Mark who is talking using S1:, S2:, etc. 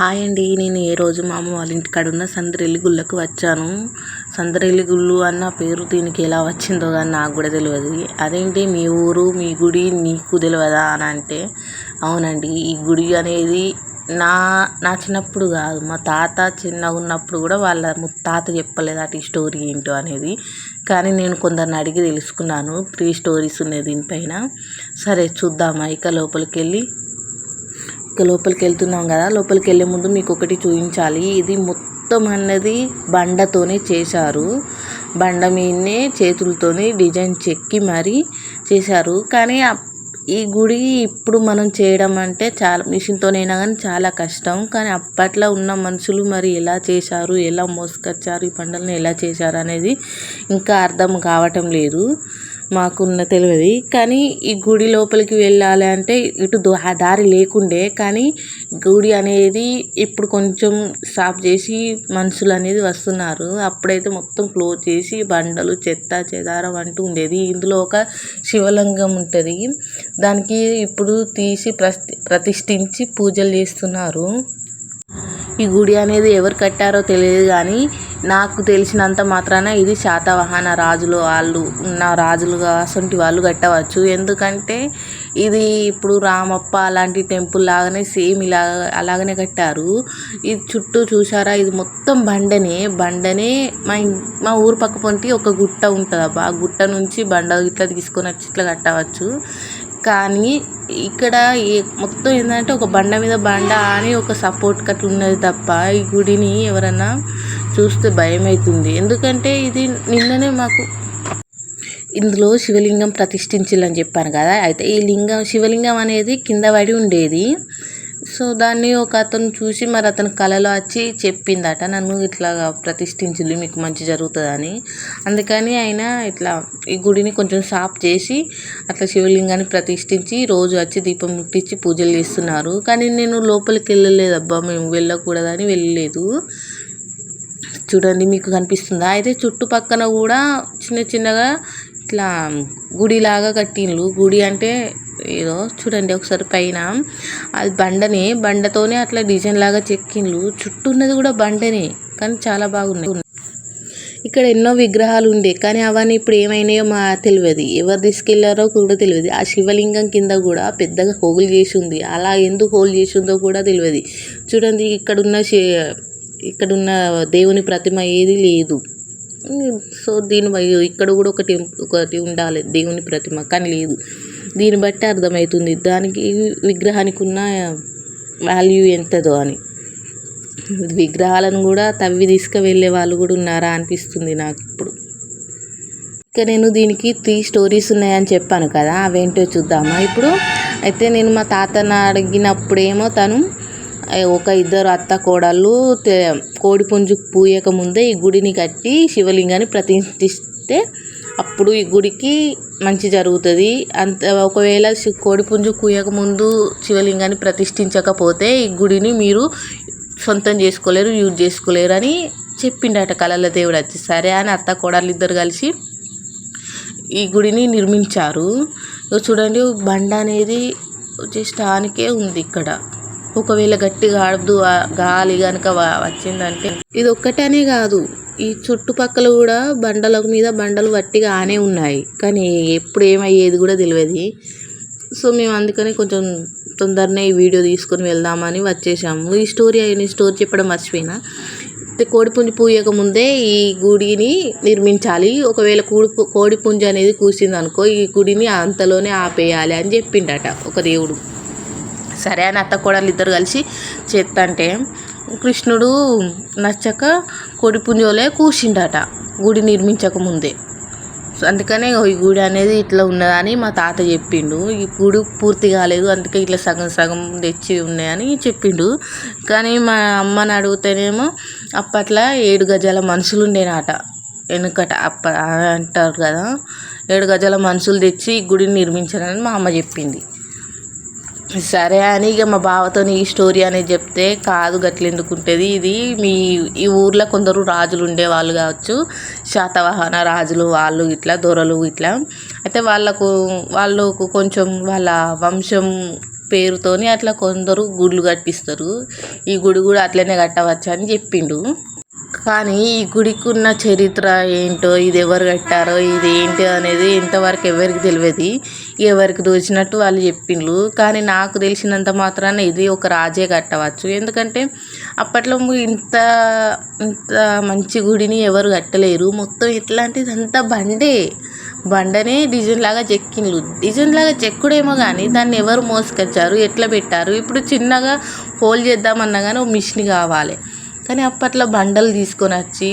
S1: Hi అండి. నేను ఏ రోజు మా అమ్మ వాళ్ళ ఇంటికాడ ఉన్న సందరెల్లి గుళ్ళకు వచ్చాను. సందరెల్లి గుళ్ళు అన్న పేరు దీనికి ఎలా వచ్చిందో కానీ నాకు కూడా తెలియదు అదేంటి? మీ ఊరు మీ గుడి నీకు తెలియదా అని అంటే అవునండి. ఈ గుడి అనేది నా నా చిన్నప్పుడు కాదు. మా తాత చిన్నగా ఉన్నప్పుడు కూడా వాళ్ళ తాత చెప్పలేదు అటు ఈ స్టోరీ ఏంటో అనేది. కానీ నేను కొందరిని అడిగి తెలుసుకున్నాను. త్రీ స్టోరీస్ ఉన్నాయి దీనిపైన. సరే చూద్దామా. ఇక లోపలికి వెళ్ళి ఇక లోపలికి వెళ్తున్నాం కదా. లోపలికి వెళ్ళే ముందు మీకు ఒకటి చూపించాలి. ఇది మొత్తం అన్నది బండతోనే చేశారు. బండ మీదనే చేతులతోనే డిజైన్ చెక్కి మరీ చేశారు. కానీ ఈ గుడి ఇప్పుడు మనం చేయడం అంటే చాలా మిషన్తోనైనా కానీ చాలా కష్టం. కానీ అప్పట్లో ఉన్న మనుషులు మరి ఎలా చేశారు ఎలా మోసుకొచ్చారు ఈ పండుగను ఎలా చేశారు అనేది ఇంకా అర్థం కావటం లేదు. మాకున్న తెలియదు. కానీ ఈ గుడి లోపలికి వెళ్ళాలి అంటే ఇటు దారి లేకుండే. కానీ గుడి అనేది ఇప్పుడు కొంచెం స్టాప్ చేసి మనుషులు అనేది వస్తున్నారు. అప్పుడైతే మొత్తం క్లోజ్ చేసి బండలు చెత్త చెదారం అంటూ ఉండేది. ఇందులో ఒక శివలింగం ఉంటుంది. దానికి ఇప్పుడు తీసి ప్రతిష్ఠించి పూజలు చేస్తున్నారు. ఈ గుడి అనేది ఎవరు కట్టారో తెలియదు కానీ నాకు తెలిసినంత మాత్రాన ఇది శాతవాహన రాజులు వాళ్ళు ఉన్న రాజులుగా అసంటి వాళ్ళు కట్టవచ్చు. ఎందుకంటే ఇది ఇప్పుడు రామప్ప అలాంటి టెంపుల్ లాగానే సేమ్ ఇలా అలాగనే కట్టారు. ఇది చుట్టూ చూసారా ఇది మొత్తం బండనే. బండనే మా మా ఊరు పక్క పొంటి ఒక గుట్ట ఉంటుంది అబ్బా ఆ గుట్ట నుంచి బండ ఇట్లా తీసుకొని వచ్చి ఇట్లా కట్టవచ్చు. కానీ ఇక్కడ ఏ మొత్తం ఏంటంటే ఒక బండ మీద బండ అని ఒక సపోర్ట్ కట్ల ఉన్నది తప్ప ఈ గుడిని ఎవరన్నా చూస్తే భయం అవుతుంది ఎందుకంటే ఇది నిన్ననే మాకు ఇందులో శివలింగం ప్రతిష్ఠించాలని చెప్పాను కదా. అయితే ఈ లింగం శివలింగం అనేది కింద పడి ఉండేది. సో దాన్ని ఒక అతను చూసి మరి అతను కళలో వచ్చి చెప్పిందట నన్ను ఇట్లా ప్రతిష్ఠించింది మీకు మంచి జరుగుతుందని. అందుకని ఆయన ఇట్లా ఈ గుడిని కొంచెం సాఫ్ చేసి అట్లా శివలింగాన్ని ప్రతిష్ఠించి రోజు వచ్చి దీపం ముట్టించి పూజలు చేస్తున్నారు. కానీ నేను లోపలికి వెళ్ళలేదు అబ్బా మేము వెళ్ళకూడదని వెళ్ళలేదు. చూడండి మీకు కనిపిస్తుందా? అయితే చుట్టుపక్కన కూడా చిన్న చిన్నగా ఇట్లా గుడిలాగా కట్టిండ్రు గుడి అంటే ఏదో చూడండి ఒకసారి పైన. అది బండనే బండతోనే అట్లా డిజైన్ లాగా చెక్కిండ్రు చుట్టూ ఉన్నది కూడా బండనే కానీ చాలా బాగున్నాయి. ఇక్కడ ఎన్నో విగ్రహాలు ఉండే కానీ అవన్నీ ఇప్పుడు ఏమైనాయో మా తెలియదు. ఎవరు తీసుకెళ్ళారో కూడా తెలియదు. ఆ శివలింగం కింద కూడా పెద్దగా హోల్ చేసి ఉంది. అలా ఎందుకు హోల్ చేసి ఉందో కూడా తెలియదు. చూడండి ఇక్కడ ఉన్న ఇక్కడున్న ఇక్కడున్న దేవుని ప్రతిమ ఏది లేదు. సో దీని ఇక్కడ కూడా ఒకటి ఒకటి ఉండాలి దేవుని ప్రతిమ కానీ లేదు. దీన్ని బట్టి అర్థమవుతుంది దానికి విగ్రహానికి ఉన్న వాల్యూ ఎంతదో అని. విగ్రహాలను కూడా తవ్వి తీసుకువెళ్ళే వాళ్ళు కూడా ఉన్నారా అనిపిస్తుంది నాకు ఇప్పుడు. ఇక నేను దీనికి త్రీ స్టోరీస్ ఉన్నాయని చెప్పాను కదా అవేంటో చూద్దామా. ఇప్పుడు అయితే నేను మా తాతను అడిగినప్పుడేమో తను ఒక ఇద్దరు అత్త కోడళ్ళు కోడిపుంజు పూయక ముందే ఈ గుడిని కట్టి శివలింగాన్ని ప్రతిష్ఠిస్తే అప్పుడు ఈ గుడికి మంచి జరుగుతుంది. అంత ఒకవేళ కోడిపుంజు కూయక ముందు శివలింగాన్ని ప్రతిష్ఠించకపోతే ఈ గుడిని మీరు సొంతం చేసుకోలేరు యూజ్ చేసుకోలేరు అని చెప్పిండట కళల దేవుడు వచ్చి. సరే అని అత్త కోడలు ఇద్దరు కలిసి ఈ గుడిని నిర్మించారు. చూడండి బండ అనేది జస్ట్ ఆనికే ఉంది ఇక్కడ. ఒకవేళ గట్టిగా ఆడదు గాలి కనుక వచ్చిందంటే ఇది ఒక్కటనే కాదు. ఈ చుట్టుపక్కల కూడా బండల మీద బండలు వట్టిగా ఆనే ఉన్నాయి. కానీ ఎప్పుడు ఏమయ్యేది కూడా తెలియదు. సో మేము అందుకనే కొంచెం తొందరనే ఈ వీడియో తీసుకొని వెళ్దామని వచ్చేసాము. ఈ స్టోరీ అయిన స్టోరీ చెప్పడం మర్చిపోయినా. కోడిపుంజు పూయక ముందే ఈ గుడిని నిర్మించాలి. ఒకవేళ కోడి కోడిపుంజు అనేది కూసింది అనుకో ఈ గుడిని అంతలోనే ఆపేయాలి అని చెప్పిండట ఒక దేవుడు. సరే అని అత్త కోడలు ఇద్దరు కలిసి చేస్తంటే కృష్ణుడు నచ్చక కొడిపుంజోలే కూర్చిండట గుడి నిర్మించక ముందే. అందుకనే ఈ గుడి అనేది ఇట్లా ఉన్నదని మా తాత చెప్పిండు. ఈ గుడి పూర్తి కాలేదు అందుకే ఇట్లా సగం సగం తెచ్చి ఉన్నాయని చెప్పిండు. కానీ మా అమ్మని అడిగితేనేమో అప్పట్లో ఏడు గజాల మనుషులు ఉండేనట. వెనుకట అప్ప అంటారు కదా ఏడు గజాల మనుషులు తెచ్చి ఈ గుడిని నిర్మించారని మా అమ్మ చెప్పింది. సరే అని ఇక మా బావతో ఈ స్టోరీ అనేది చెప్తే కాదు గట్ల ఎందుకు ఉంటుంది ఇది మీ ఈ ఊర్లో కొందరు రాజులు ఉండేవాళ్ళు కావచ్చు శాతవాహన రాజులు వాళ్ళు ఇట్లా దొరలు ఇట్లా. అయితే వాళ్ళకు వాళ్ళకు కొంచెం వాళ్ళ వంశం పేరుతోని అట్లా కొందరు గుడులు కట్టిస్తారు. ఈ గుడి కూడా అట్లనే కట్టవచ్చు అని చెప్పిండు. కానీ ఈ గుడికి ఉన్న చరిత్ర ఏంటో ఇది ఎవరు కట్టారో ఇది ఏంటి అనేది ఇంతవరకు ఎవరికి తెలియదు. ఎవరికి తోచినట్టు వాళ్ళు చెప్పిండ్రు కానీ నాకు తెలిసినంత మాత్రాన ఇది ఒక రాజే కట్టవచ్చు. ఎందుకంటే అప్పట్లో ఇంత ఇంత మంచి గుడిని ఎవరు కట్టలేరు. మొత్తం ఎట్లాంటిది అంతా బండే. బండనే డిజైన్ లాగా చెక్కిండ్రు డిజైన్ లాగా చెక్కుడేమో కానీ దాన్ని ఎవరు మోసుకొచ్చారు? ఎట్లా పెట్టారు? ఇప్పుడు చిన్నగా హోల్ చేద్దామన్నా కానీ ఒక మిషన్ కావాలి. కానీ అప్పట్లో బండలు తీసుకొని వచ్చి